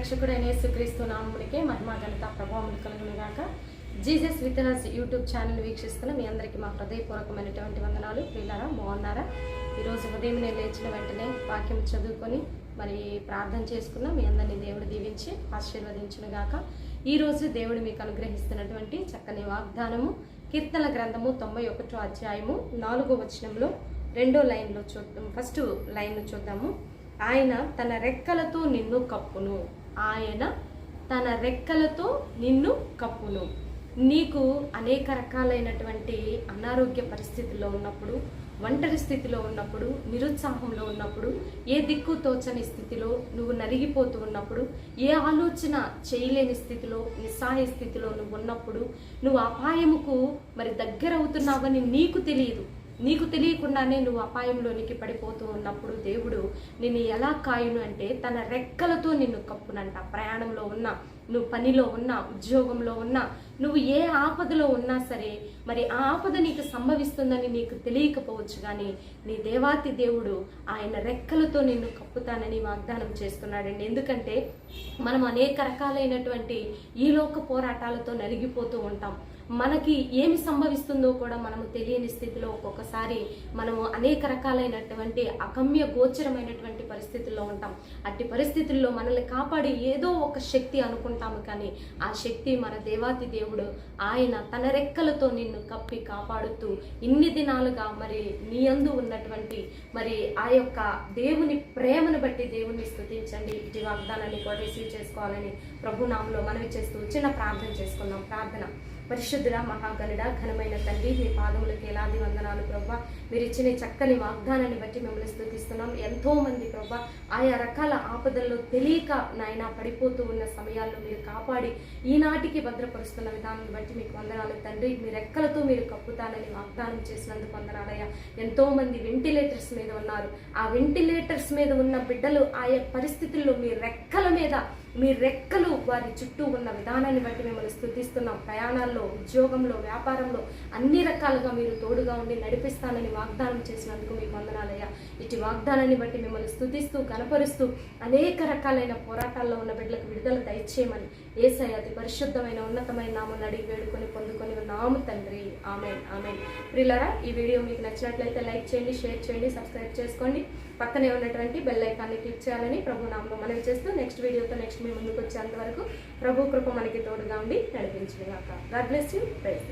యేసుక్రీస్తు నామమునికే మహిమా ఘనత ప్రభావం కలుగును గాక జీసస్ యూట్యూబ్ ఛానల్ వీక్షిస్తున్న మీ అందరికీ మా హృదయపూర్వకమైనటువంటి వందనాలు. ప్రియులారా బాగున్నారా? ఈరోజు ఉదయం నేను లేచిన వెంటనే వాక్యం చదువుకొని మరి ప్రార్థన చేసుకున్న మీ అందరినీ దేవుడు దీవించి ఆశీర్వదించును గాక ఈరోజు దేవుడు మీకు అనుగ్రహిస్తున్నటువంటి చక్కని వాగ్దానము కీర్తన గ్రంథము తొంభై ఒకటో అధ్యాయము నాలుగో వచనంలో రెండో లైన్లో చూద్దాం ఫస్ట్ లైన్ చూద్దాము. ఆయన తన రెక్కలతో నిన్ను కప్పును. ఆయన తన రెక్కలతో నిన్ను కప్పును. నీకు అనేక రకాలైనటువంటి అనారోగ్య పరిస్థితుల్లో ఉన్నప్పుడు ఒంటరి స్థితిలో ఉన్నప్పుడు నిరుత్సాహంలో ఉన్నప్పుడు ఏ దిక్కు తోచని స్థితిలో నువ్వు నలిగిపోతూ ఉన్నప్పుడు ఏ ఆలోచన చేయలేని స్థితిలో నిస్సహాయ స్థితిలో నువ్వు ఉన్నప్పుడు నువ్వు అపాయముకు మరి దగ్గర అవుతున్నావని నీకు తెలియదు. నీకు తెలియకుండానే నువ్వు అపాయంలోనికి పడిపోతూ ఉన్నప్పుడు దేవుడు నిన్ను ఎలా కాయును అంటే తన రెక్కలతో నిన్ను కప్పునంట. ప్రయాణంలో ఉన్నా నువ్వు పనిలో ఉన్నా ఉద్యోగంలో ఉన్నా నువ్వు ఏ ఆపదలో ఉన్నా సరే మరి ఆ ఆపద నీకు సంభవిస్తుందని నీకు తెలియకపోవచ్చు కానీ నీ దేవాతి దేవుడు ఆయన రెక్కలతో నిన్ను కప్పుతానని వాగ్దానం చేస్తున్నాడండి. ఎందుకంటే మనం అనేక రకాలైనటువంటి ఈ లోక పోరాటాలతో నలిగిపోతూ ఉంటాం. మనకి ఏమి సంభవిస్తుందో కూడా మనము తెలియని స్థితిలో ఒక్కొక్కసారి మనము అనేక రకాలైనటువంటి అగమ్య గోచరమైనటువంటి పరిస్థితుల్లో ఉంటాం. అట్టి పరిస్థితుల్లో మనల్ని కాపాడి ఏదో ఒక శక్తి అనుకుంటాము కానీ ఆ శక్తి మన దేవాతి దేవుడు ఆయన తన రెక్కలతో నిన్ను కప్పి కాపాడుతూ ఇన్ని దినాలుగా మరి నీ అందు ఉన్నటువంటి మరి ఆ యొక్క దేవుని ప్రేమను బట్టి దేవుని స్థుతించండి ఇటు వాగ్దానాన్ని కూడా రిసీవ్ చేసుకోవాలని ప్రభునామంలో మనవి చేస్తూ చిన్న ప్రార్థన చేసుకుందాం. ప్రార్థన. పరిశుద్ధుడ మహాగణుడ ఘనమైన తండ్రి మీ పాదములకు ఎలాది వందనాలు ప్రభా. మీరు ఇచ్చిన చక్కని వాగ్దానాన్ని బట్టి మిమ్మల్ని స్థుతిస్తున్నాం. ఎంతో మంది ప్రభా ఆయా రకాల ఆపదల్లో తెలియక నాయన పడిపోతూ ఉన్న సమయాల్లో మీరు కాపాడి ఈనాటికి భద్రపరుస్తున్న విధానం బట్టి మీకు వందనాలు తండ్రి. మీ రెక్కలతో మీరు కప్పుతానని వాగ్దానం చేసినందుకు వందనాలయ్యా. ఎంతో మంది వెంటిలేటర్స్ మీద ఉన్నారు. ఆ వెంటిలేటర్స్ మీద ఉన్న బిడ్డలు ఆయా పరిస్థితుల్లో మీ రెక్కల మీద మీ రెక్కలు వారి చుట్టూ ఉన్న విధానాన్ని బట్టి మిమ్మల్ని స్థుతిస్తున్నాం. ప్రయాణాల్లో ఉద్యోగంలో వ్యాపారంలో అన్ని రకాలుగా మీరు తోడుగా ఉండి నడిపిస్తానని వాగ్దానం చేసినందుకు మీకు వందనాలయ్యా. ఇటు వాగ్దానాన్ని బట్టి మిమ్మల్ని స్థుతిస్తూ కనపరుస్తూ అనేక రకాలైన పోరాటాల్లో ఉన్న బిడ్డలకు విడుదల దయచేయమని ఏసై అతి పరిశుద్ధమైన ఉన్నతమైన నామని అడిగి వేడుకొని పొందుకొని నాము తండ్రి. ఆమెన్. ఆమెన్. ప్రిల్లరా ఈ వీడియో మీకు నచ్చినట్లయితే లైక్ చేయండి షేర్ చేయండి సబ్స్క్రైబ్ చేసుకోండి. పక్కనే ఉన్నటువంటి బెల్ ఐకాన్ని క్లిక్ చేయాలని ప్రభు నామం మనవి చేస్తూ నెక్స్ట్ వీడియోతో నెక్స్ట్ మీ ముందుకు వచ్చేంత వరకు ప్రభు కృప మనకి తోడుగా ఉండి నడిపించిన గాక. God bless you praise